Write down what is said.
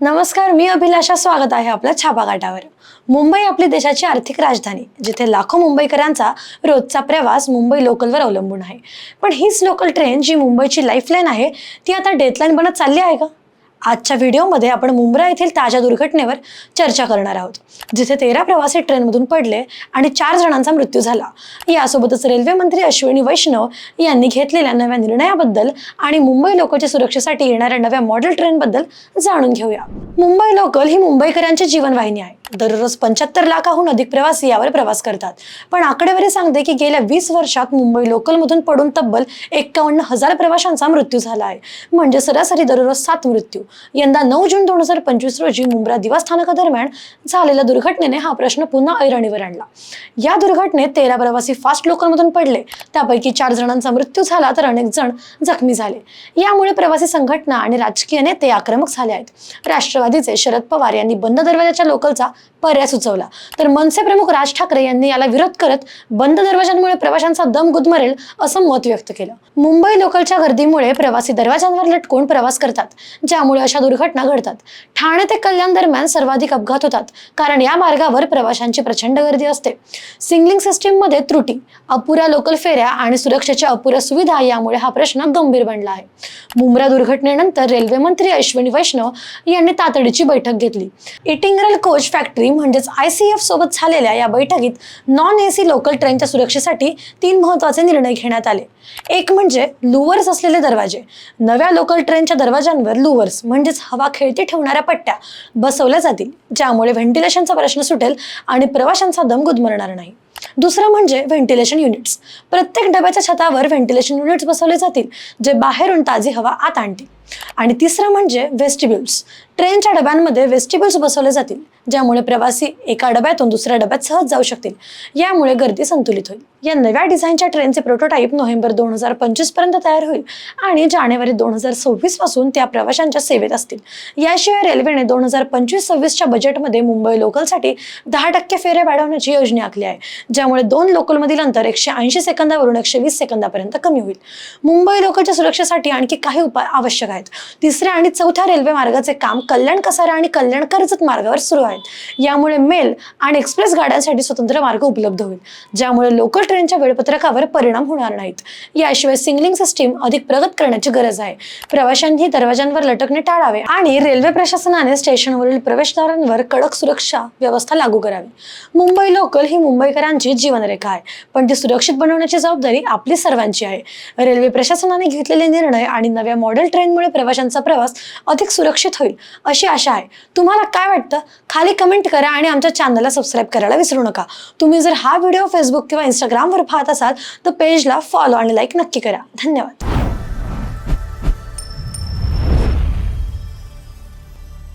नमस्कार मी अभिलाषा. स्वागत आहे आपल्या छापाघाटावर मुंबई आपली देशाची आर्थिक राजधानी जिथे लाखो मुंबईकरांचा रोजचा प्रवास मुंबई लोकलवर अवलंबून आहे. पण हीच लोकल ट्रेन जी मुंबईची लाईफलाईन आहे ती आता डेथलाईन बनत चालली आहे का? आजच्या व्हिडिओमध्ये आपण मुंब्रा येथील ताज्या दुर्घटनेवर चर्चा करणार आहोत जिथे तेरा प्रवासी ट्रेनमधून पडले आणि चार जणांचा मृत्यू झाला. यासोबतच रेल्वे मंत्री अश्विनी वैष्णव यांनी घेतलेल्या नव्या निर्णयाबद्दल आणि मुंबई लोकलच्या सुरक्षेसाठी येणाऱ्या नव्या मॉडेल ट्रेनबद्दल जाणून घेऊया. मुंबई लोकल ही मुंबईकरांची जीवनवाहिनी आहे. दररोज पंच्याहत्तर लाखाहून अधिक प्रवासी यावर प्रवास करतात. पण आकडेवारी सांगते की गेल्या वीस वर्षात मुंबई लोकलमधून पडून तब्बल एक्कावन्न हजार प्रवाशांचा मृत्यू झाला आहे. म्हणजे सरासरी दररोज सात मृत्यू. यंदा नऊ जून दोन हजार पंचवीस रोजी मुंब्रा दिवा स्थानकादरम्यान झालेल्या दुर्घटनेने हा प्रश्न पुन्हा ऐरणीवर आणला. या दुर्घटनेत तेरा प्रवासी फास्ट लोकलमधून पडले. त्यापैकी चार जणांचा मृत्यू झाला तर अनेक जण जखमी झाले. यामुळे प्रवासी संघटना आणि राजकीय नेते आक्रमक झाले आहेत. राष्ट्रवादीचे शरद पवार यांनी बंद दरवाजाच्या लोकलचा पर्याय सुचवला. तर मनसे प्रमुख राज ठाकरे यांनी याला विरोध करत बंद दरवाजांमुळे प्रवाशांचा दम गुदमरेल असं मत व्यक्त केलं. मुंबई लोकलच्या गर्दीमुळे प्रवासी दरवाजांवर लटकून प्रवास करतात. ज्यामुळे अशा दुर्घटना घडतात. ठाणे ते कल्याण दरम्यान सर्वाधिक अपघात होतात कारण या मार्गावर प्रवाशांची प्रचंड गर्दी असते. सिंगलिंग सिस्टीममध्ये त्रुटी अपुऱ्या लोकल फेऱ्या आणि सुरक्षेच्या अपुऱ्या सुविधा यामुळे हा प्रश्न गंभीर बनला आहे. मुंब्रा दुर्घटनेनंतर रेल्वे मंत्री अश्विनी वैष्णव यांनी तातडीची बैठक घेतली. इटिंगरल कोच फॅक्टरी म्हणजेच आय सी एफ सोबत झालेल्या या बैठकीत नॉन ए सी लोकल ट्रेनच्या सुरक्षेसाठी तीन महत्त्वाचे निर्णय घेण्यात आले. एक म्हणजे लुवर्स असलेले दरवाजे. नव्या लोकल ट्रेनच्या दरवाजांवर लुवर्स म्हणजेच हवा खेळती ठेवणाऱ्या पट्ट्या बसवल्या जातील ज्यामुळे व्हेंटिलेशनचा प्रश्न सुटेल आणि प्रवाशांचा दम गुदमरणार नाही. दुसरं म्हणजे व्हेंटिलेशन युनिट्स. प्रत्येक डब्याच्या छतावर व्हेंटिलेशन युनिट्स बसवले जातील जे बाहेरून ताजी हवा आत आणतील. आणि तिसरं म्हणजे वेस्टिब्युल्स ट्रेनच्या डब्यांमध्ये वेस्टिब्युल्स बसवले जातील ज्यामुळे प्रवासी एका डब्यातून दुसऱ्या डब्यात सहज जाऊ शकतील. यामुळे गर्दी संतुलित होईल. या नव्या डिझाईनच्या ट्रेनचे प्रोटोटाईप नोव्हेंबर दोन हजार पंचवीसपर्यंत तयार होईल आणि जानेवारी दोन हजार सव्वीसपासून त्या प्रवाशांच्या सेवेत असतील. याशिवाय रेल्वेने दोन हजार पंचवीस सव्वीसच्या बजेटमध्ये मुंबई लोकलसाठी दहा टक्के फेऱ्या वाढवण्याची योजना आखली आहे. ज्यामुळे दोन लोकलमधील अंतर एकशे ऐंशी सेकंदावरून एकशे वीस सेकंदापर्यंत कमी होईल. मुंबई लोकलच्या सुरक्षेसाठी आणखी काही उपाय आवश्यक आहेत? तिसऱ्या आणि चौथ्या रेल्वे मार्गाचे काम कल्याण कसारा आणि कल्याण कर्जत मार्गावर सुरू आहेत. यामुळे मेल आणि एक्सप्रेस गाड्यांसाठी स्वतंत्र मार्ग उपलब्ध होईल. ज्यामुळे लोकल ट्रेनच्या वेळपत्रकावर परिणाम होणार नाहीत. याशिवाय सिंगलिंग सिस्टीम अधिक प्रगत करण्याची गरज आहे. प्रवाशांनी दरवाजांवर लटकणे टाळावे आणि रेल्वे प्रशासनाने स्टेशनवरील प्रवेशद्वारांवर कडक सुरक्षा व्यवस्था लागू करावी. मुंबई लोकल ही मुंबईकरांची जीवनरेखा आहे. पण ती सुरक्षित बनवण्याची जबाबदारी आपली सर्वांची आहे. रेल्वे प्रशासनाने घेतलेले निर्णय आणि नव्या मॉडेल ट्रेनमुळे प्रवाशांचा प्रवास अधिक सुरक्षित होईल अशी आशा आहे. तुम्हाला काय वाटतं? खाली कमेंट करा आणि आमच्या चॅनलला सबस्क्राईब करायला विसरू नका. तुम्ही जर हा व्हिडिओ फेसबुक किंवा इंस्टाग्रामवर पाहत असाल तर पेजला फॉलो आणि लाईक नक्की करा. धन्यवाद.